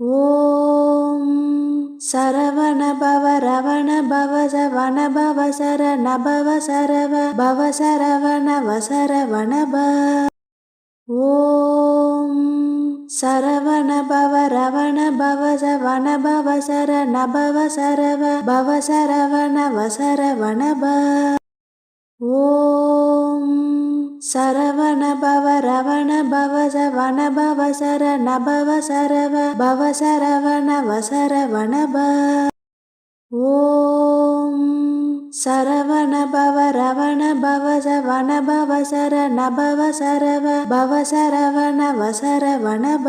ஓம் சரவணபவ ரவணபவ சவணபவ சரணபவ சரவ பவ சரவணவ சரவணப ஓம் சரவணபவ ரவணபவ சவணபவ சரணபவ சரவ பவ சரவணவ சரவணப ஓம் சரவண பவ ரவண பவ சவண பவ சரண பவ சரவ பவ சரவண வசரவண ப ஓம் சரவண பவ ரவண பவ சவண பவ சரண பவ சரவ பவ சரவண வசரவண ப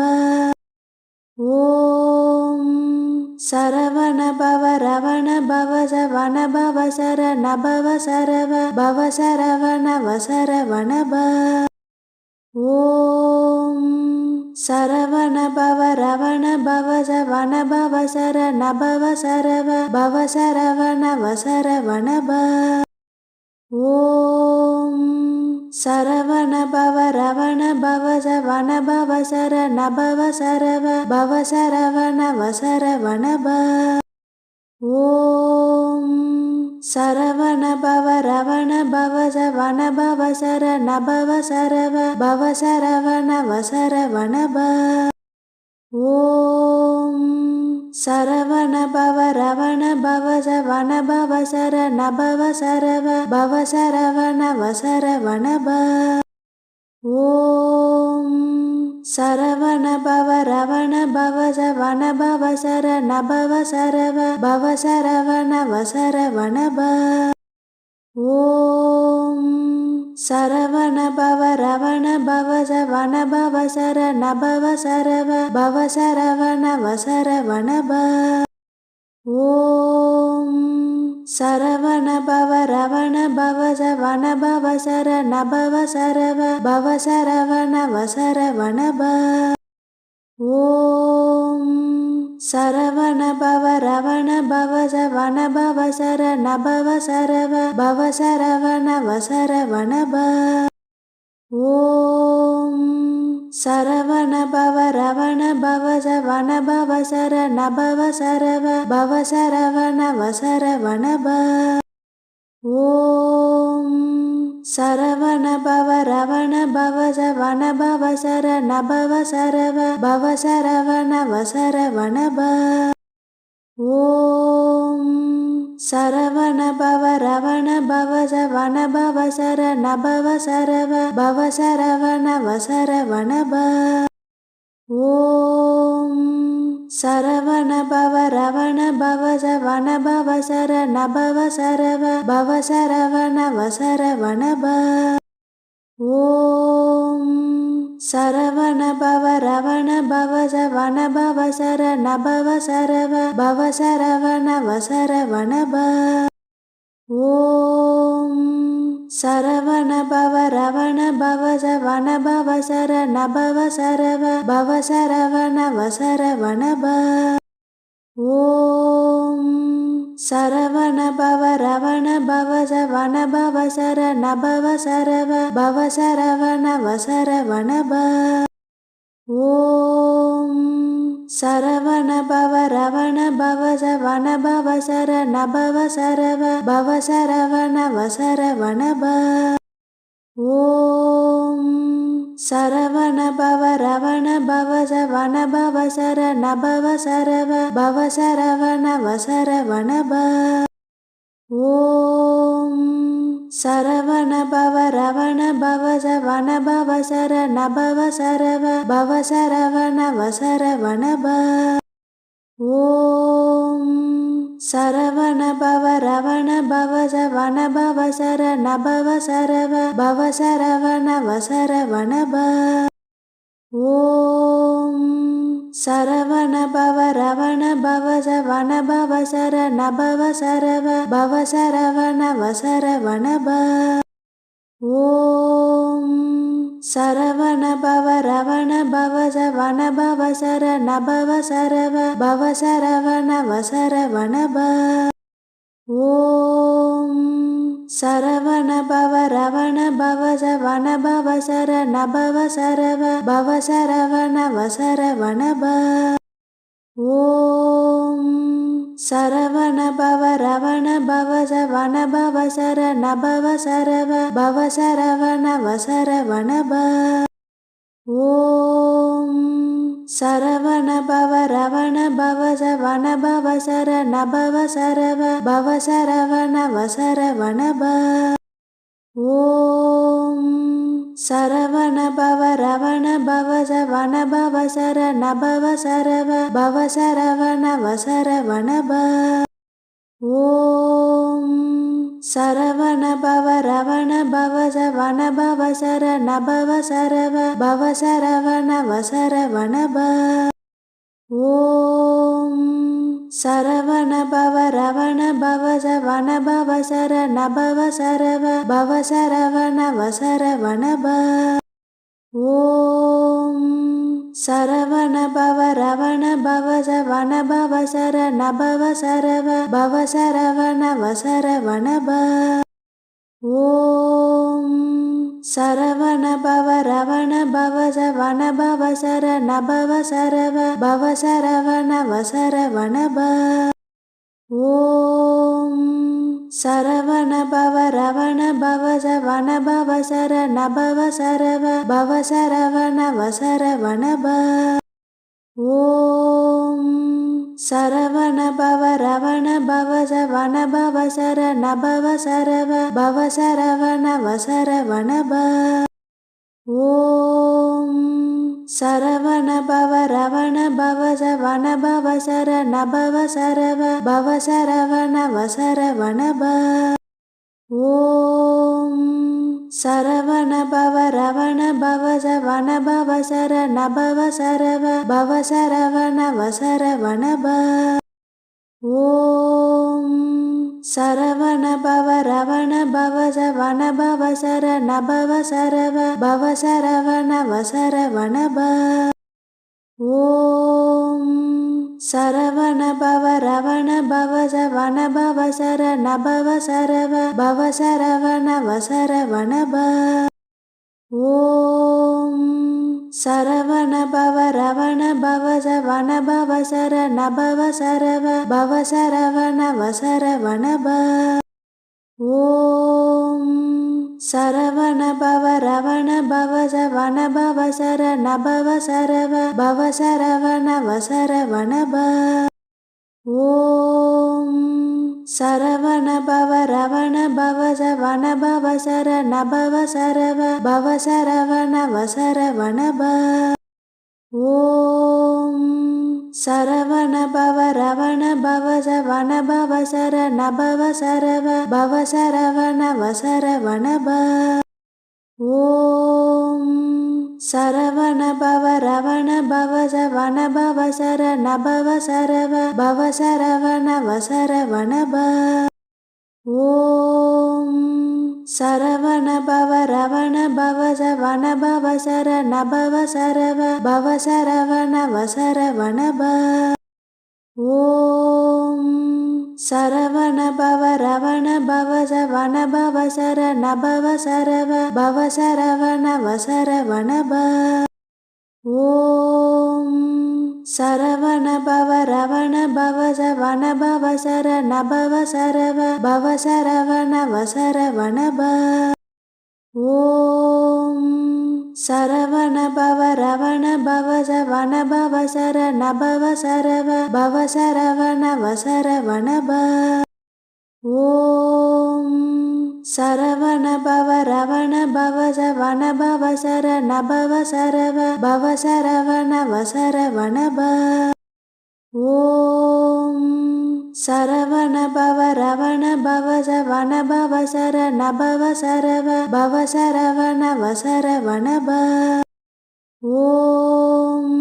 சரவண பவ ரவண பவ சவண பவ சர நபவ சரவ பவ சரவண வசரவண ப ஓம் சரவண பவ ரவண பவ சவண பவ சர நபவ சரவ பவ சரவண வசரவண ஓம் சரவண பவ ரவண பவ சவண பவ சர நபவ சரவ பவ சரவண வசரவண ப ஓம் சரவண பவ ரவண பவ சவண பவ சர நபவ சரவ பவ சரவண வசரவண ஓம் சரவண பவ ரவண பவ சவண பவ சர நபவ சரவ பவ சரவண வசரவண ப ஓம் சரவண பவ ரவண பவ சவண பவ சர நபவ சரவ பவ சரவண வசரவண ஓம் சரவண பவ ரவண பவ சவண பவ சர நபவ சரவ பவ சரவண வசரவண ப ஓம் சரவண பவ ரவண பவ சவண பவ சர நபவ சரவ பவ சரவண வசரவண ப ஓம் சரவண பவ ரவண பவ சவண பவ சர நபவ சரவ பவ சரவண வசரவண ப ஓம் சரவண பவ ரவண பவ சவண பவ சர நபவ சரவ பவ சரவண வசரவண ஓம் சரவண பவ ரவண பவ சவண பவ சர நபவ சரவ பவ சரவண வசரவண ப ஓம் சரவண பவ ரவண பவ சவண பவ சர நபவ சரவ பவ சரவண வசரவண ஓம் சரவண பவ ரவண பவ சவண பவ சர நபவ சரவ பவ சரவண வசரவண ப ஓம் சரவண பவ ரவண பவ சவண பவ சர நபவ சரவ பவ சரவண வசரவண ஓம் சரவண பவ ரவண பவ சவண பவ சர நபவ சரவ பவ சரவண வசரவண ப ஓம் சரவண பவ ரவண பவ சவண பவ சர நபவ சரவ பவ சரவண வசரவண ஓம் சரவண பவ ரவண பவ சவண பவ சர நபவ சரவ பவ சரவண வசரவண ப ஓம் சரவண பவ ரவண பவ சவண பவ சர நபவ சரவ பவ சரவண வசரவண ஓம் சரவண பவ ரவண பவ சவண பவ சர நபவ சரவ பவ சரவண வசரவண ப ஓம் சரவண பவ ரவண பவ சவண பவ சர நபவ சரவ பவ சரவண வசரவண ஓம் சரவண பவ ரவண பவ சவண பவ சரண பவ சரவ பவ சரவண வசரவண ப ஓம் சரவண பவ ரவண பவ சவண பவ சரண பவ சரவ பவ சரவண வசரவண ஓம் சரவண பவ ரவண பவ சவண பவ சர நபவ சரவ பவ சரவண வசரவண ப ஓம் சரவண பவ ரவண பவ சவண பவ சர நபவ சரவ பவ சரவண வசரவண ஓம் சரவண பவ ரவண பவ சவண பவ சர நபவ சரவ பவ சரவண வசரவண ப ஓம் சரவண பவ ரவண பவ சவண பவ சர நபவ சரவ பவ. சரவண வசரவண ப ஓம் சரவண பவ ரவண பவ சவண பவ சர நபவ சரவ பவ சரவண வசரவண ப ஓம் சரவண பவ ரவண பவ சவண பவ சர நபவ சரவ பவ சரவண வசரவண ப ஓம் சரவண பவ ரவண பவ சவண பவ சர நபவ சரவ பவ சரவண வசரவண ப ஓம் சரவண பவ ரவண பவ சவண பவ சர நபவ சரவ பவ சரவண வசரவண ப ஓம் சரவண பவ ரவண பவ சவண பவ சர நபவ சரவ பவ சரவண வசரவண ப ஓம் சரவண பவ ரவண பவ சவண பவ சர நபவ சரவ பவ சரவண வசரவண ப ஓம் சரவண பவ ரவண பவ சவண பவ சர நபவ சரவ பவ சரவண வசரவண ப ஓம் சரவண பவ ரவண பவ சவண பவ சர நபவ சரவ பவ சரவண வசரவண ப ஓம் சரவண பவ ரவண பவ சவண பவ சர நபவ சரவ பவ சரவண வசரவண ப. ஓம் சரவண பவ ரவண பவ சவண பவ சர நபவ சரவ பவ சரவண வசரவண ப. ஓம் சரவண பவ ரவண பவ சவண பவ சர நபவ சரவ பவ சரவண வசரவண ப ஓம் சரவண பவ ரவண பவ சவண பவ சர நபவ சரவ பவ சரவண வசரவண ப ஓம் சரவண பவ ரவண பவ சவண பவ சர நபவ சரவ பவ சரவண வசரவண ப ஓம் சரவண பவ ரவண பவ சவண பவ சர நபவ சரவ பவ சரவண வசரவண ப ஓம் சரவண பவ ரவண பவ சவண பவ சர நபவ சரவ பவ சரவண வசரவண ப ஓம் சரவண பவ ரவண பவ சவண பவ சர நபவ சரவ பவ சரவண வசரவண ப ஓம் சரவண பவ ரவண பவ சவண பவ சர நபவ சரவ பவ சரவண வசரவண ப ஓம் சரவண பவ ரவண பவ சவண பவ சர நபவ சரவ பவ சரவண வசரவண ப ஓம் சரவண பவ ரவண பவ சவண பவ சர நபவ சரவ பவ சரவண வசரவண ப. ஓம் சரவண பவ ரவண பவ சவண பவ சர நபவ சரவ பவ சரவண வசரவண ப. ஓம் சரவண பவ ரவண பவ சவண பவ சர நபவ சரவ பவ சரவண வசரவண ப ஓம்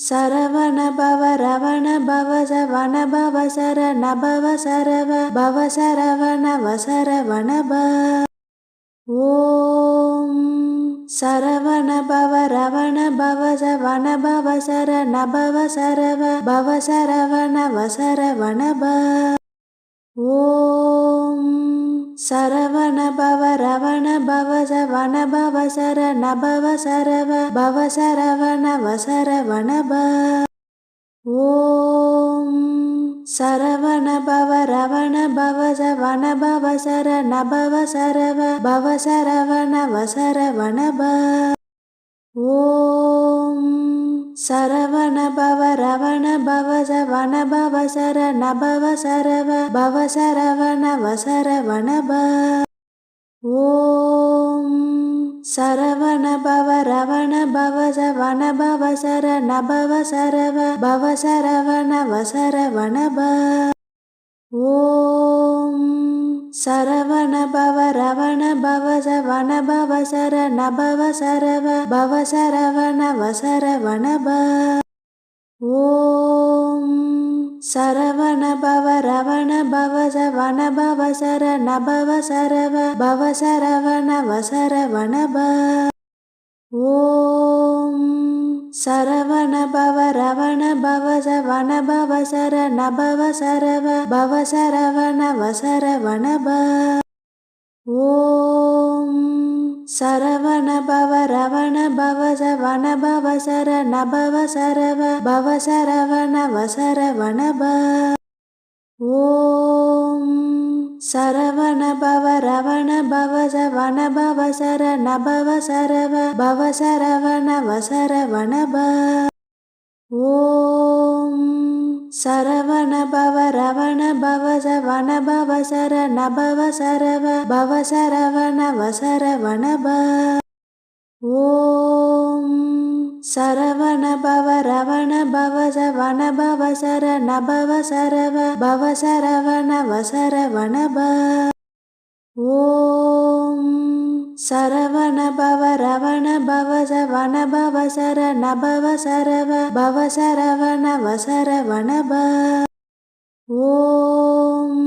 சரவண பவ ரவண பவ சவண பவ சர நபவ சரவ பவ சரவண வசரவண ப ஓம் சரவண பவ ரவண பவ சவண பவ சர நபவ சரவ பவ சரவண வசரவண ப ஓம் சரவண பவ ரவண பவ சவண பவ சர நபவ சரவ பவ சரவண வசரவண ப ஓம் சரவண பவ ரவண பவ சவண பவ சர நபவ சரவ பவ சரவண வசரவண ப ஓம் சரவண பவ ரவண பவ சவண பவ சர நபவ சரவ பவ சரவண வசரவண ப ஓம் சரவண பவ ரவண பவ சவண பவ சர நபவ சரவ பவ சரவண வசரவண ப ஓம் சரவண பவ ரவண பவ சவண பவ சர நபவ சரவ பவ சரவண வசரவண ப ஓம் சரவண பவ ரவண பவ சவண பவ சர நபவ சரவ பவ. சரவண வசரவண ப ஓம் சரவண பவ ரவண பவ சவண பவ. சர நபவ சரவ பவ சரவண வசரவண ப ஓம் சரவண பவ ரவண பவ சவண பவ சர நபவ சரவ பவ சரவண வசரவண ப ஓம் சரவண பவ ரவண பவ சவண பவ சர நபவ சரவ பவ சரவண வசரவண ப ஓம் சரவண பவ ரவண பவ சவண பவ சர நபவ சரவ பவ சரவண வசரவண ப ஓம் சரவண பவ ரவண பவ சவண பவ. சர நபவ சரவ பவ சரவண வசரவண ப ஓம் சரவண பவ ரவண பவ சவண பவ சர நபவ சரவ பவ சரவண வசரவண ப ஓம்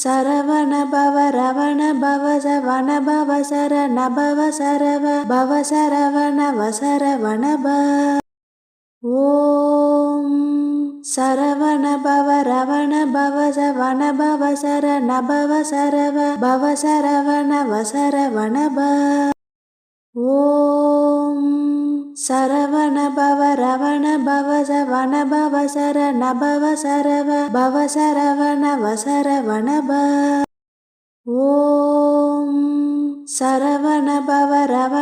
சரவண பவ ரவண பவ சவண பவ சர நபவ சரவ பவ சரவண வசரவண ப ஓம் சரவண பவ ரவண பவ சவண பவ சர நபவ சரவ பவ சரவண வசரவண ப ஓம் சரவண பவ ரவண பவ சவண பவ சர நபவ சரவ பவ சரவண வசரவண ப ஓம் சரவண பவ ரவண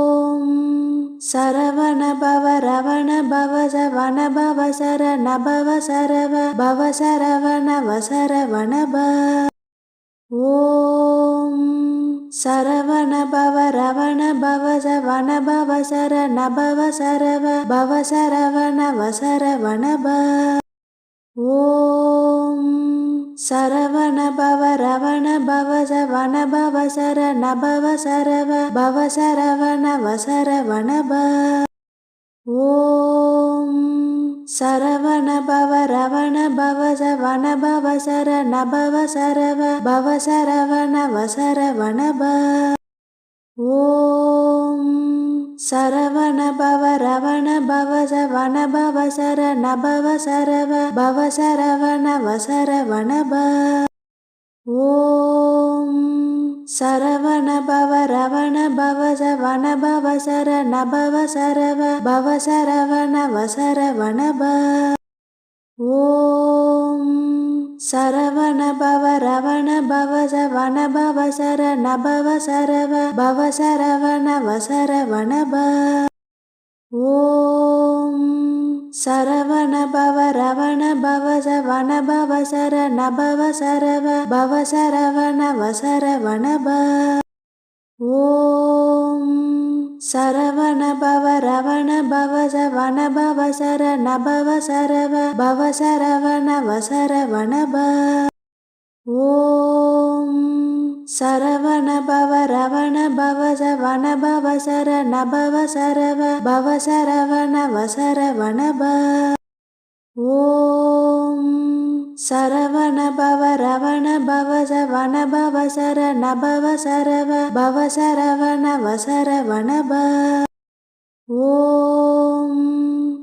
சரவண பவ ரவண பவ சவண பவ சர நபவ சரவ பவ சரவண வசரவண ப ஓம் சரவண பவ ரவண பவ சவண பவ சர நபவ சரவ பவ சரவண வசரவண ப ஓம் சரவண பவ ரவண பவ சவண பவ சர நபவ சரவ பவ சரவண வசரவண ப ஓம் சரவண பவ ரவண பவ சவண பவ சர நபவ சரவ பவ சரவண வசரவண ப ஓம் சரவண பவ ரவண பவ சவண பவ சர நபவ சரவ பவ சரவண வசரவண ப. ஓம் சரவண பவ ரவண பவ சவண பவ சர நபவ சரவ பவ சரவண வசரவண ப. ஓம் சரவண பவ ரவண பவ சவண பவ சர நபவ சரவ பவ சரவண வசரவண ப ஓம் சரவண பவ ரவண பவ சவண பவ சர நபவ சரவ பவ சரவண வசரவண ப ஓம் சரவண பவ ரவண பவ சவண பவ சர நபவ சரவ பவ சரவண வசரவண ப ஓம் சரவண பவ ரவண பவ சவண பவ சர நபவ சரவ பவ சரவண வசரவண ப ஓம் சரவண பவ ரவண பவ சவண பவ சர நபவ சரவ பவ சரவண வசரவண ப ஓம்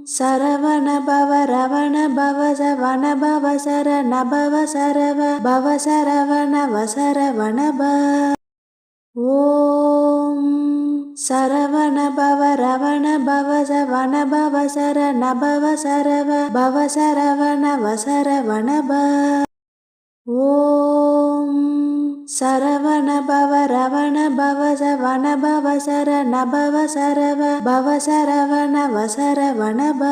சரவண பவ ரவண பவ சவண பவ சர நபவ சரவ பவ சரவண வசரவண ப ஓம் சரவண பவ ரவண பவ சவண பவ சர நபவ சரவ பவ சரவண வசரவண ப ஓம் சரவண பவ ரவண பவ சவண பவ. சர நபவ சரவ பவ சரவண வசரவண ப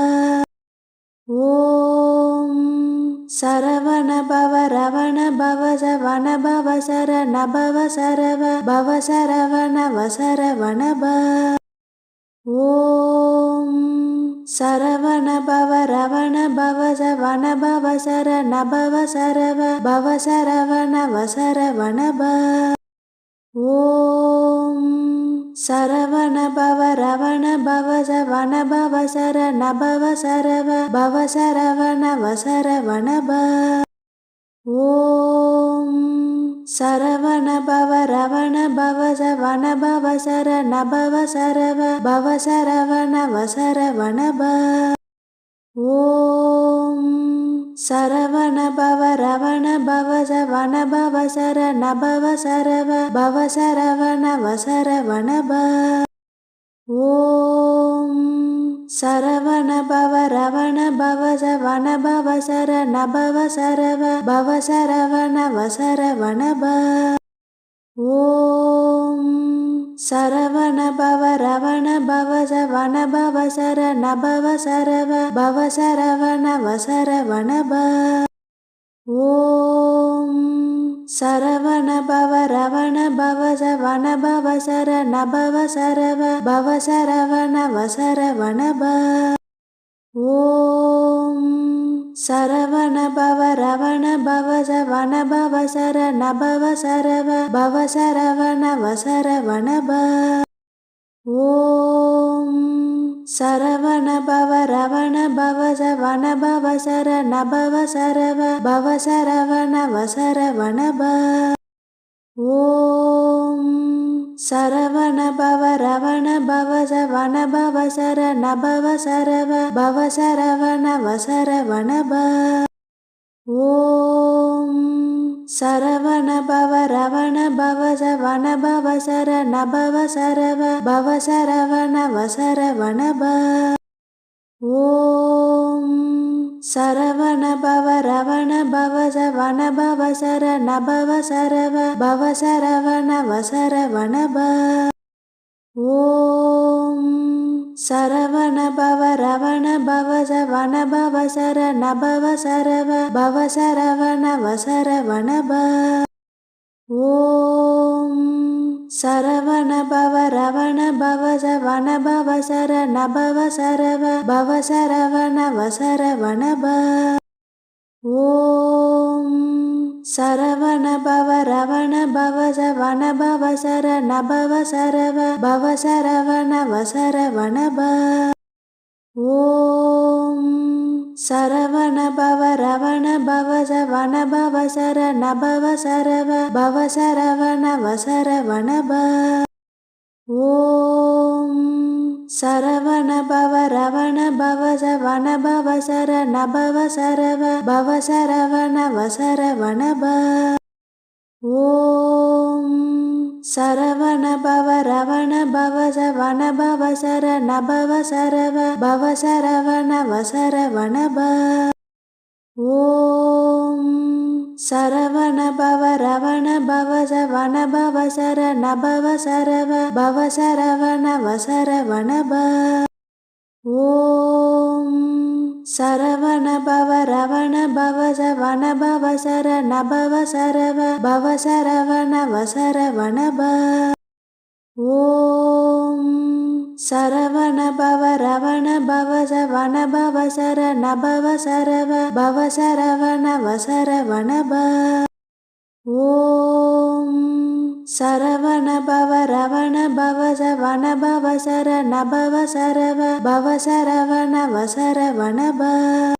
ஓம் சரவண பவ ரவண பவ சவண பவ சர நபவ சரவ பவ சரவண வசரவண ப ஓம் சரவண பவ ரவண பவ சவண பவ சர நபவ சரவ பவ சரவண வசரவண ப ஓம் சரவண பவ ரவண பவ சவண பவ சர நபவ சரவ பவ சரவண வசரவண ப ஓம் சரவண பவ ரவண பவ சவண பவ சர நபவ சரவ பவ சரவண வசரவண ப ஓம் சரவண பவ ரவண பவ சவண பவ சர நபவ சரவ பவ சரவண வசரவண ப ஓம் சரவண பவ ரவண பவ சவண பவ சர நபவ சரவ பவ சரவண வசரவண ப ஓம் சரவண பவ ரவண பவ சவண பவ சர நபவ சரவ பவ சரவண வசரவண ப ஓம் சரவண பவ ரவண பவ சவண பவ சர நபவ சரவ பவ சரவண வசரவண ப ஓம் சரவண பவ ரவண பவ சவண பவ சர நபவ சரவ பவ சரவண வசரவண ப ஓம் சரவண பவ ரவண பவ சவண பவ சர நபவ சரவ பவ சரவண வசரவண ப சரவண பவ ரவண பவ சவண பவ சர நபவ சரவ பவ சரவண வசரவண ப ஓம் சரவண பவ ரவண பவ சவண பவ சர நபவ சரவ பவ. சரவண வசரவண ப ஓம் சரவண பவ ரவண பவ சவண பவ சர நபவ சரவ பவ சரவண வசரவண ப. ஓம் சரவண பவ ரவண பவ சவண பவ சர நபவ சரவ பவ சரவண வசரவண ப. ஓம் சரவண பவ ரவண பவ சவண பவ சர நபவ சரவ பவ சரவண வசரவண ப ஓம் சரவண பவ ரவண பவ சவண பவ சர நபவ சரவ பவ சரவண வசரவண ப ஓம் சரவண பவ ரவண பவ சவண பவ சர நபவ சரவ பவ. சரவண வசரவண ப ஓம் சரவண பவ ரவண பவ சவண பவ. சர நபவ சரவ பவ சரவண வசரவண ப ஓம் சரவண பவ ரவண பவ சவண பவ சர நபவ சரவ பவ சரவண வசரவண ப ஓம் சரவண பவ ரவண பவ சவண பவ சர நபவ சரவ பவ சரவண வசரவண ப ஓம் சரவண பவ ரவண பவ சவண பவ சர நபவ சரவ பவ. சரவண வசரவண ப ஓம் சரவண பவ ரவண பவ சவண பவ சர நபவ சரவ பவ. சரவண வசரவண ப ஓம் சரவண பவ ரவண பவ சவண பவ சர நபவ சரவ பவ சரவண வசரவண ப